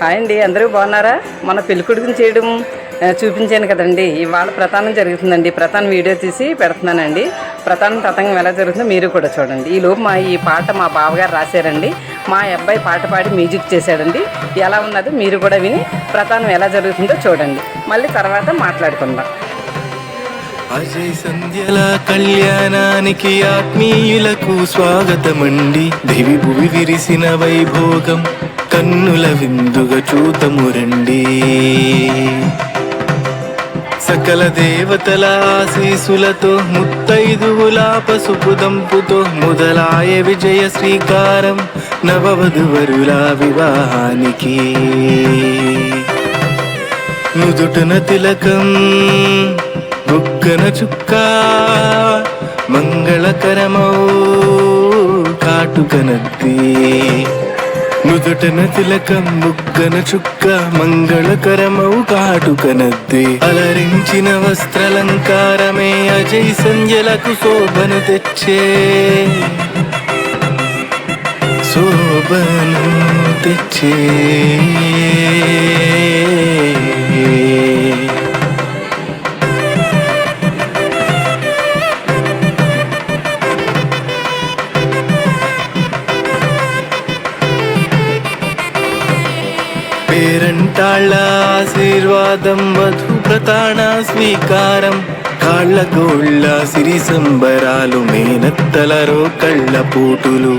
Hi అండి అందరూ బాగున్నారా? మన పెళ్ళికొడుకుని చేయడం చూపించాను కదండి. ఇవాళ ప్రధానం జరుగుతుందండి. ప్రధానం వీడియో తీసి పెడుతున్నానండి. ప్రధానం తతంగం ఎలా జరుగుతుందో మీరు కూడా చూడండి. ఈ లోపు మా ఈ పాట మా బావగారు రాశారండి. మా అబ్బాయి పాట పాడి మ్యూజిక్ చేశాడండి. ఎలా ఉన్నదో మీరు కూడా విని ప్రధానం ఎలా జరుగుతుందో చూడండి. మళ్ళీ తర్వాత మాట్లాడుకుందాం. అజయ్ సంధ్యల కళ్యాణానికి ఆత్మీయులకు స్వాగతమండి. దివి భువి విరిసిన వైభోగం కన్నుల విందుగా చూతము రండి. సకల దేవతల ఆశీసులతో ముత్తైదువుల పసుపు దంపుతో మొదలాయ విజయ శ్రీకారం నవవధువరుల వివాహానికి. నుదుటన తిలకం బుగ్గన చుక్క మంగళకరమౌ కాటుకనద్ది. నుదుటన తిలకం ముగ్గన చుక్క మంగళకరమౌ కాటుకనద్ది. అలరించిన వస్త్రలంకారమే అజయ్ సంజలకు శోభను తెచ్చే శోభను తెచ్చే. ప్రతాణ స్వీకారం కాళ్ళ గోళ్ళ సిరి సంబరాలు మేనత్తలరో కళ్ళ పూటులు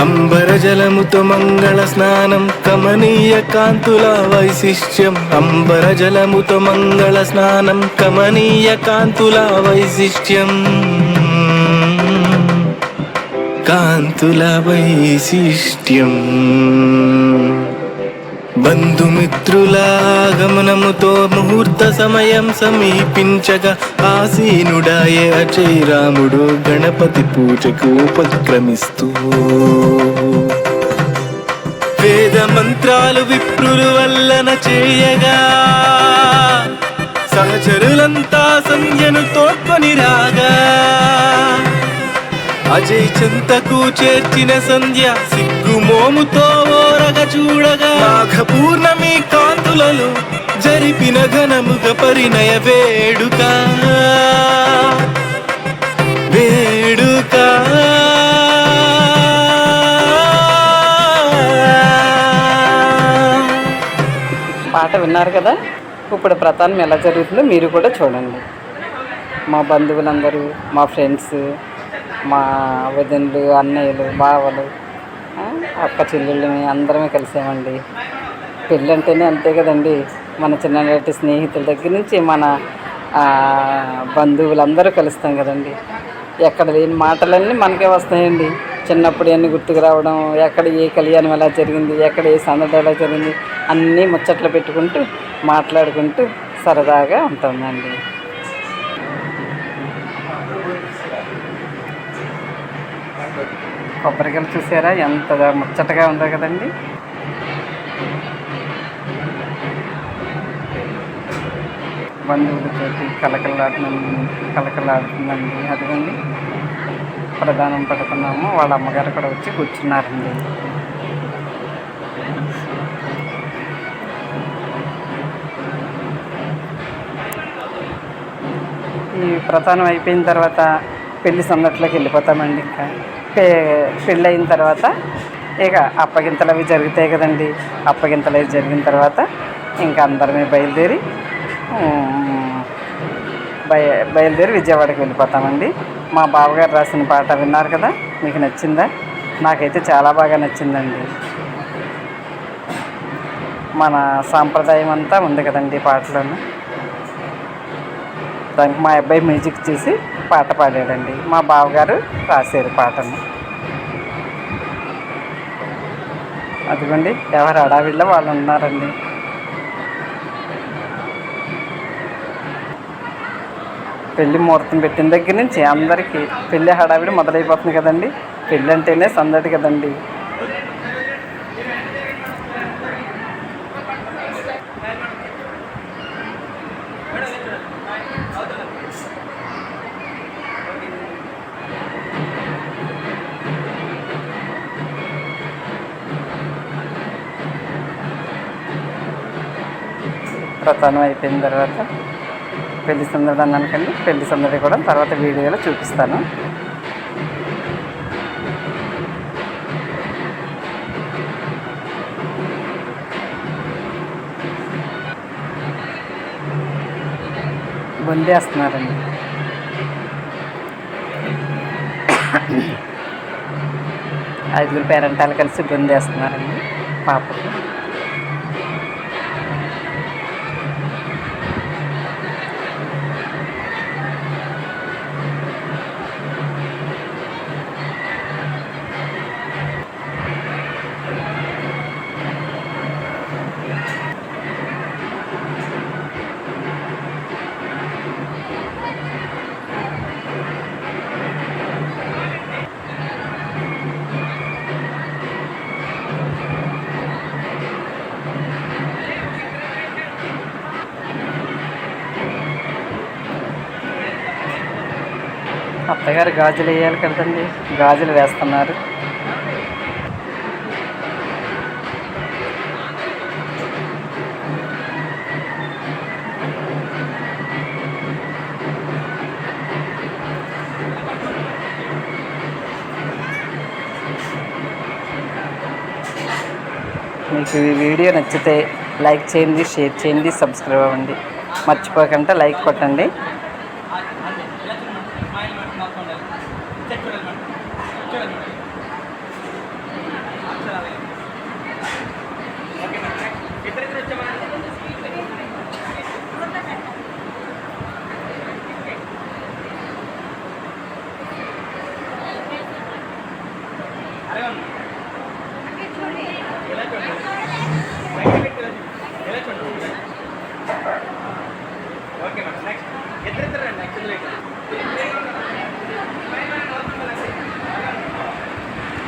అంబర జలముతో మంగళ స్నానం కమనీయ కాంతుల వైశిష్ట్యం అంబర జలముతో మంగళ స్నానం కమనీయ కాంతుల వైశిష్ట్్యం కాంతుల వైశిష్ట్యం బంధుమిత్రులాగమనముతో ముహూర్త సమయం సమీపించగా ఆసీనుడాయే అజయ్ రాముడు గణపతి పూజకు ఉపక్రమిస్తూ. వేద మంత్రాలు విప్రులు వల్లన చేయగా సహచరులంతా సంధ్యను తోడ్కొని రాగా అజయ్ చింతకు చేర్చిన సంధ్య సిగ్గు మోముతో ఓరగ చూడగా మాఘ పూర్ణమి కాంతులలో జరిపిన ఘనముగ పరిణయ వేడుక. వేడుక. పాట విన్నారు కదా? ఇప్పుడు ప్రతానం ఎలా జరుగుతుందో మీరు కూడా చూడండి. మా బంధువులందరూ మా ఫ్రెండ్స్ మా వదినలు అన్నయ్యలు బావలు అక్క చెల్లెళ్ళని అందరమే కలిసామండి. పెళ్ళి అంటేనే అంతే కదండి. మన చిన్ననాటి స్నేహితుల దగ్గర నుంచి మన బంధువులందరూ కలుస్తాం కదండి. ఎక్కడ లేని మాటలన్నీ మనకే వస్తాయండి. చిన్నప్పుడు అన్నీ గుర్తుకు రావడం ఎక్కడ ఏ కళ్యాణం ఎలా జరిగింది ఎక్కడ ఏ సందడి ఎలా జరిగింది అన్నీ ముచ్చట్లు పెట్టుకుంటూ మాట్లాడుకుంటూ సరదాగా ఉంటుందండి కొబ్బరికాయలు చూసారా? ఎంత ముచ్చటగా ఉందో కదండి. బంధువులతోటి కలకలాడిన కలకలాడుతుందండి అదిగండి ప్రధానం పడుతున్నాము వాళ్ళ అమ్మగారు కూడా వచ్చి కూర్చున్నారండి. ఈ ప్రధానం అయిపోయిన తర్వాత పెళ్ళి సందట్లోకి వెళ్ళిపోతామండి ఇంకా. పెళ్ళి అయిన తర్వాత ఇక అప్పగింతలు అవి జరుగుతాయి కదండి. అప్పగింతలు అవి జరిగిన తర్వాత ఇంకా అందరమే బయలుదేరి బయ బయలుదేరి విజయవాడకి వెళ్ళిపోతామండి. మా బావగారు రాసిన పాట విన్నారు కదా మీకు నచ్చిందా? నాకైతే చాలా బాగా నచ్చిందండి. మన సాంప్రదాయం అంతా ఉంది కదండి పాటలను. దానికి మా అబ్బాయి మ్యూజిక్ చేసి పాట పాడాడండి. మా బావగారు రాశారు పాటను. అదిగోండి ఎవరు అడావిడిలో వాళ్ళు ఉన్నారండి. పెళ్ళి ముహూర్తం పెట్టిన దగ్గర నుంచి అందరికీ పెళ్ళి హడావిడి మొదలైపోతుంది కదండి. పెళ్ళి అంటేనే సందడి కదండి. ప్రధానం అయిపోయిన తర్వాత పెళ్ళి సందడి అన్నాను కానీ పెళ్ళి సందడి కూడా తర్వాత వీడియోలో చూపిస్తాను. బొందేస్తున్నారండి. ఐదుగురు పేరెంటాలు కలిసి బొందేస్తున్నారండి పాపకి. అత్తగారు గాజులు వేయాలి కదండి. గాజులు వేస్తున్నారు. మీకు ఈ వీడియో నచ్చితే లైక్ చేయండి షేర్ చేయండి సబ్స్క్రైబ్ అవ్వండి. మర్చిపోకుండా లైక్ కొట్టండి.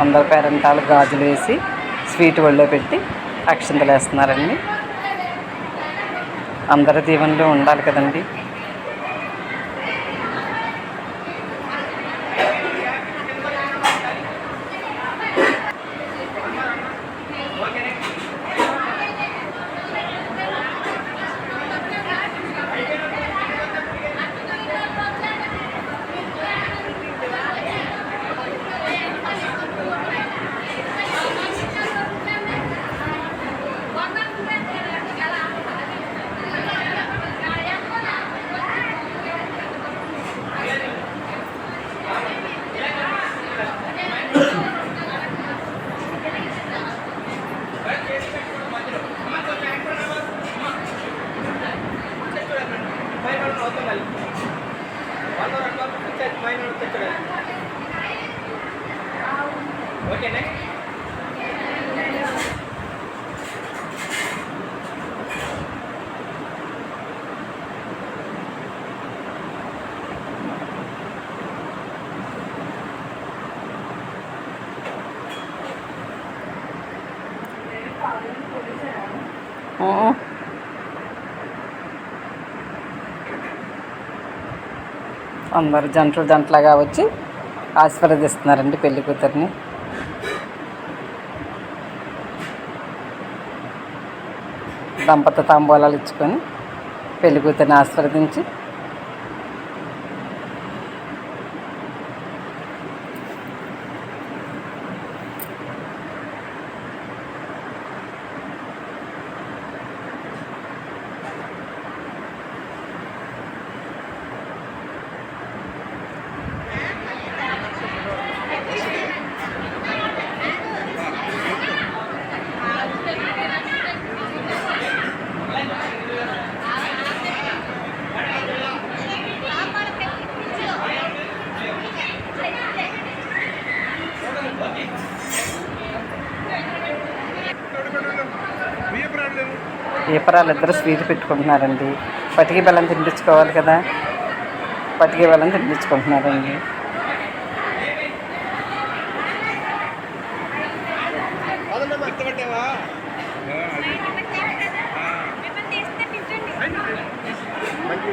అందరు పేరెంటాలు గాజులు వేసి స్వీట్ ఒళ్ళో పెట్టి అక్షింతలు వేస్తున్నారండి అందరి దీవెనలు ఉండాలి కదండి. ఓకే నెక్స్ట్ ఊ. అందరు జంటలు జంటలుగా వచ్చి ఆశీర్వదిస్తున్నారండి పెళ్ళి కూతురిని. దంపత తాంబూలాలు ఇచ్చుకొని పెళ్ళి కూతురిని ఆశీర్వదించి ఈపరాలు ఇద్దరు స్వీట్ పెట్టుకుంటున్నారండి. పటికి బెల్లం తినిపించుకోవాలి కదా. పటికి బెల్లం తినిపించుకుంటున్నారండి. మంచి